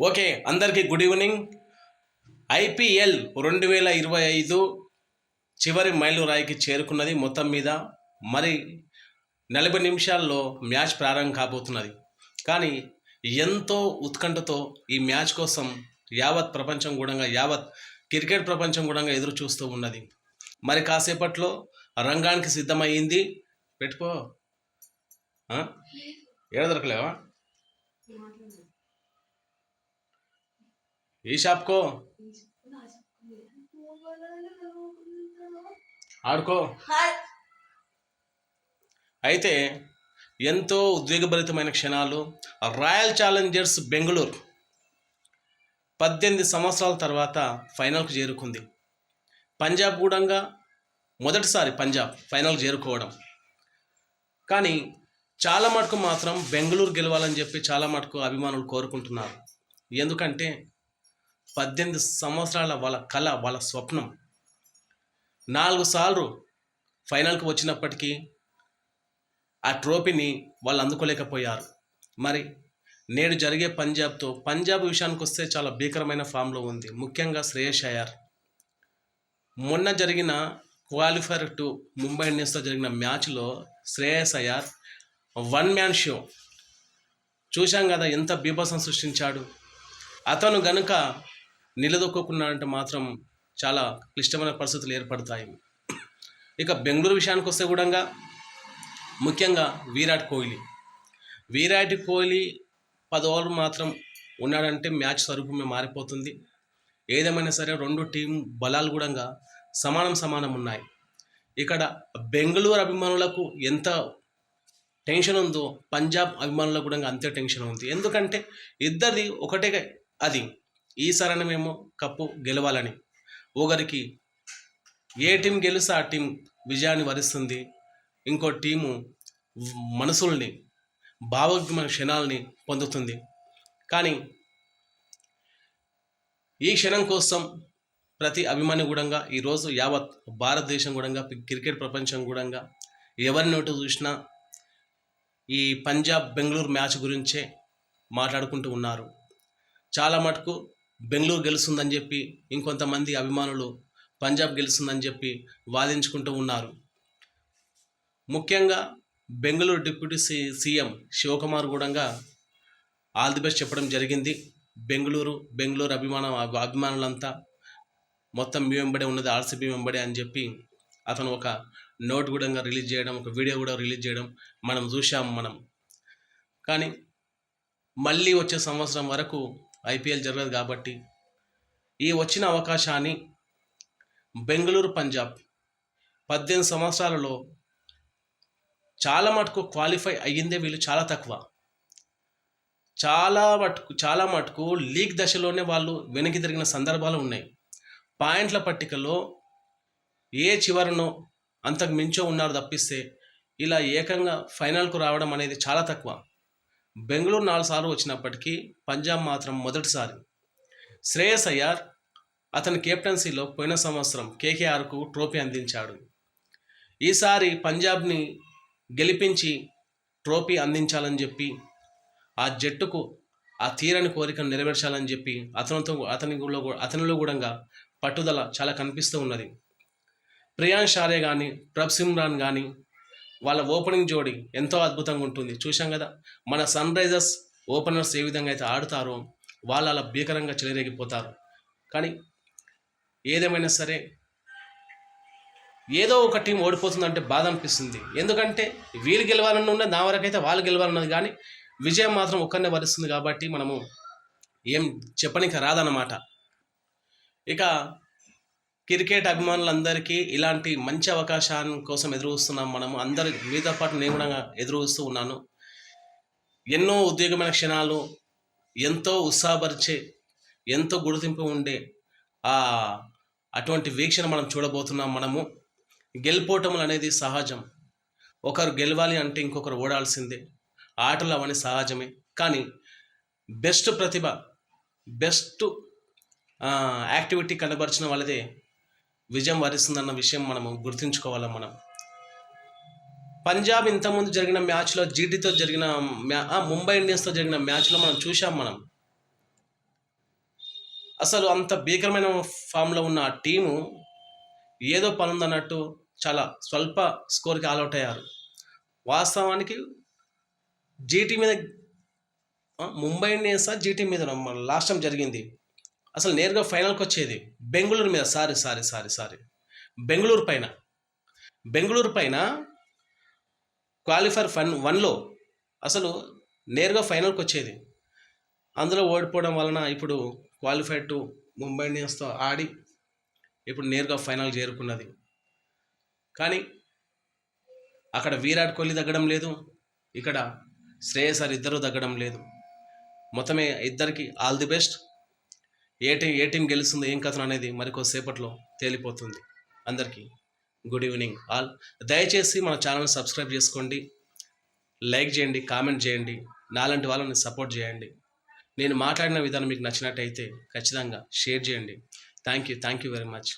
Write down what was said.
Okay అందరికీ good evening. IPL రెండు వేల ఇరవై ఐదు చివరి మైలురాయికి చేరుకున్నది మొత్తం మీద మరి నలభై నిమిషాల్లో మ్యాచ్ ప్రారంభం కాబోతున్నది. కానీ ఎంతో ఉత్కంఠతో ఈ మ్యాచ్ కోసం యావత్ ప్రపంచం కూడా యావత్ క్రికెట్ ప్రపంచం కూడా ఎదురు చూస్తూ ఉన్నది. మరి కాసేపట్లో రంగానికి సిద్ధమయ్యింది. పెట్టుకో. ఏడ దొరకలేవా? ఏ షాప్కో? ఆడుకో. అయితే ఎంతో ఉద్వేగభరితమైన క్షణాలు రాయల్ ఛాలెంజర్స్ బెంగళూరు పద్దెనిమిది సంవత్సరాల తర్వాత ఫైనల్కు చేరుకుంది. పంజాబ్ కూడంగా మొదటిసారి పంజాబ్ ఫైనల్ చేరుకోవడం. కానీ చాలా మటుకు మాత్రం బెంగళూరు గెలవాలని చెప్పి చాలా మటుకు అభిమానులు కోరుకుంటున్నారు. ఎందుకంటే పద్దెనిమిది సంవత్సరాల వాళ్ళ కళ వాళ్ళ స్వప్నం. నాలుగు సార్లు ఫైనల్కి వచ్చినప్పటికీ ఆ ట్రోఫీని వాళ్ళు అందుకోలేకపోయారు. మరి నేడు జరిగే పంజాబ్తో పంజాబ్ విషయానికి వస్తే చాలా భీకరమైన ఫామ్లో ఉంది. ముఖ్యంగా శ్రేయస్ అయ్యార్. మొన్న జరిగిన క్వాలిఫైర్ టు ముంబై ఇండియన్స్తో జరిగిన మ్యాచ్లో Shreyas Iyer one man show. చూశాం కదా ఎంత బీభత్సం సృష్టించాడు. అతను గనుక నిలదొక్కున్నాడంటే మాత్రం చాలా క్లిష్టమైన పరిస్థితులు ఏర్పడతాయి. ఇక బెంగళూరు విషయానికి వస్తే కూడా ముఖ్యంగా విరాట్ కోహ్లీ. విరాట్ కోహ్లీ పది ఓవర్లు మాత్రం ఉన్నాడంటే మ్యాచ్ స్వరూపమే మారిపోతుంది. ఏదేమైనా సరే రెండు టీం బలాలు కూడా సమానం సమానం ఉన్నాయి. ఇక్కడ బెంగళూరు అభిమానులకు ఎంత టెన్షన్ ఉందో పంజాబ్ అభిమానులకు కూడా అంతే టెన్షన్ ఉంది. ఎందుకంటే ఇద్దరిది ఒకటే అది. ఈసారి మేము కప్పు గెలవాలని. ఒకరికి ఏ టీం గెలిస్తే ఆ టీం విజయాన్ని వరిస్తుంది. ఇంకో టీము మనసుల్ని భావోద్యమైన క్షణాలని పొందుతుంది. కానీ ఈ క్షణం కోసం ప్రతి అభిమాని గుడంగా ఈరోజు యావత్ భారతదేశం కూడా క్రికెట్ ప్రపంచం గుడంగా ఎవరి నోటు చూసినా ఈ పంజాబ్ బెంగళూరు మ్యాచ్ గురించే మాట్లాడుకుంటూ ఉన్నారు. చాలా మటుకు బెంగళూరు గెలుస్తుందని చెప్పి ఇంకొంతమంది అభిమానులు పంజాబ్ గెలుస్తుందని చెప్పి వాదించుకుంటూ ఉన్నారు. ముఖ్యంగా Bengaluru deputy C CM Shivakumar గూడంగా all the best చెప్పడం జరిగింది. బెంగళూరు బెంగళూరు అభిమాన అభిమానులంతా మొత్తం మీ వెంబడే ఉన్నది ఆర్సీబీ వెంబడే అని చెప్పి అతను ఒక నోట్ కూడా రిలీజ్ చేయడం ఒక వీడియో కూడా రిలీజ్ చేయడం మనం చూసాం మనం. కానీ మళ్ళీ వచ్చే సంవత్సరం వరకు ఐపీఎల్ జరగదు కాబట్టి ఈ వచ్చిన అవకాశాన్ని బెంగళూరు పంజాబ్ పద్దెనిమిది సంవత్సరాలలో చాలా మటుకు క్వాలిఫై అయ్యిందే వీళ్ళు చాలా తక్కువ. చాలా మటుకు చాలా మటుకు లీగ్ దశలోనే వాళ్ళు వెనక్కి తిరిగిన సందర్భాలు ఉన్నాయి. పాయింట్ల పట్టికలో ఏ చివరనో అంతకు మించో ఉన్నారు తప్పిస్తే ఇలా ఏకంగా ఫైనల్కు రావడం అనేది చాలా తక్కువ. బెంగళూరు నాలుగు సార్లు వచ్చినప్పటికీ పంజాబ్ మాత్రం మొదటిసారి. శ్రేయస్ అయ్యార్ అతని కెప్టెన్సీలో పోయిన సంవత్సరం కేకేఆర్కు ట్రోఫీ అందించాడు. ఈసారి పంజాబ్ని గెలిపించి ట్రోఫీ అందించాలని చెప్పి ఆ జట్టుకు ఆ తీరని కోరికను నెరవేర్చాలని చెప్పి అతనితో అతని అతనిలో కూడా పట్టుదల చాలా కనిపిస్తూ ఉన్నది. ప్రియాంక్ షారే కానీ ప్రభ్ సిమ్రాన్ కానీ వాళ్ళ ఓపెనింగ్ జోడి ఎంతో అద్భుతంగా ఉంటుంది. చూశాం కదా? మన సన్ రైజర్స్ ఓపెనర్స్ ఏ విధంగా అయితే ఆడుతారో వాళ్ళు అలా భీకరంగా చెలరేగిపోతారు. కానీ ఏదేమైనా సరే ఏదో ఒక టీం ఓడిపోతుందంటే బాధ అనిపిస్తుంది. ఎందుకంటే వీళ్ళు గెలవాలని ఉన్నది నా వరకైతే వాళ్ళు గెలవాలన్నది కానీ విజయం మాత్రం ఒక్కరినే వరిస్తుంది కాబట్టి మనము ఏం చెప్పనికి రాదన్నమాట. ఇక క్రికెట్ అభిమానులందరికీ ఇలాంటి మంచి అవకాశాన్ని కోసం ఎదురు చూస్తున్నాం మనము. అందరి మీతో పాటు నేను కూడా ఎదురు చూస్తూ ఉన్నాను. ఎన్నో ఉద్యోగమైన క్షణాలు ఎంతో ఉత్సాహపరిచే ఎంతో గుర్తింపు ఉండే ఆ అటువంటి వీక్షణ మనం చూడబోతున్నాం మనము. గెలిపోవటములు అనేది సహజం. ఒకరు గెలవాలి అంటే ఇంకొకరు ఓడాల్సిందే. ఆటలు అవన్నీ సహజమే. కానీ బెస్ట్ ప్రతిభ బెస్ట్ యాక్టివిటీ కనబరిచిన వాళ్ళదే విజయం వరిస్తుందన్న విషయం మనము గుర్తుంచుకోవాలి మనం? పంజాబ్ ఇంతకుముందు జరిగిన మ్యాచ్లో జీటీతో జరిగిన మ్యా ఆ, ముంబై ఇండియన్స్తో జరిగిన మ్యాచ్లో మనం చూసాం మనం. అసలు అంత భీకరమైన ఫామ్లో ఉన్న ఆ టీము ఏదో పనుందన్నట్టు చాలా స్వల్ప స్కోర్కి ఆల్అవుట్ అయ్యారు. వాస్తవానికి జీటీ మీద ముంబై ఇండియన్స్ జీటీ మీద లాస్ట్ టైం జరిగింది. అసలు నేరుగా ఫైనల్కి వచ్చేది బెంగళూరు మీద. Sorry sorry sorry sorry. Bengaluru పైన. బెంగళూరు పైన క్వాలిఫైర్ ఫన్ వన్లో అసలు నేరుగా ఫైనల్కి వచ్చేది అందులో ఓడిపోవడం వలన ఇప్పుడు క్వాలిఫైడ్ టు ముంబై ఇండియన్స్తో ఆడి ఇప్పుడు నేరుగా ఫైనల్ చేరుకున్నది. కానీ అక్కడ విరాట్ కోహ్లీ తగ్గడం లేదు. ఇక్కడ శ్రేయస్ ఇద్దరు తగ్గడం లేదు. మొత్తమే ఇద్దరికి ఆల్ ది బెస్ట్. ఏ టీం ఏ టీం గెలుస్తుందో ఏం కథనం అనేది మరికొద్దిసేపట్లో తేలిపోతుంది. అందరికీ గుడ్ ఈవినింగ్ ఆల్. దయచేసి మన ఛానల్ సబ్స్క్రైబ్ చేసుకోండి లైక్ చేయండి కామెంట్ చేయండి నాలాంటి వాళ్ళని సపోర్ట్ చేయండి. నేను మాట్లాడిన విధానం మీకు నచ్చినట్టయితే ఖచ్చితంగా షేర్ చేయండి. Thank you thank you very much.